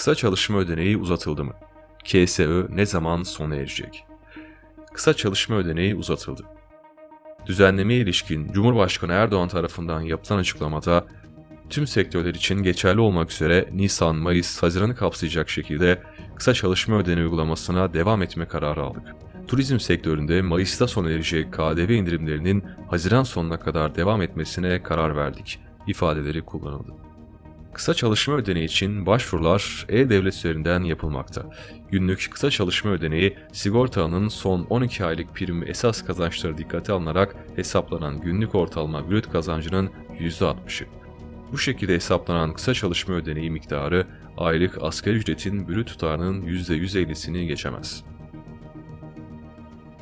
Kısa çalışma ödeneği uzatıldı mı? KSÖ ne zaman sona erecek? Kısa çalışma ödeneği uzatıldı. Düzenlemeye ilişkin Cumhurbaşkanı Erdoğan tarafından yapılan açıklamada tüm sektörler için geçerli olmak üzere Nisan, Mayıs, Haziran'ı kapsayacak şekilde kısa çalışma ödeneği uygulamasına devam etme kararı aldık. Turizm sektöründe Mayıs'ta sona erecek KDV indirimlerinin Haziran sonuna kadar devam etmesine karar verdik ifadeleri kullanıldı. Kısa çalışma ödeneği için başvurular e-devlet üzerinden yapılmakta. Günlük kısa çalışma ödeneği sigorta son 12 aylık prim esas kazançları dikkate alınarak hesaplanan günlük ortalama brüt kazancının %60'ı. Bu şekilde hesaplanan kısa çalışma ödeneği miktarı aylık asgari ücretin brüt tutarının %150'sini geçemez.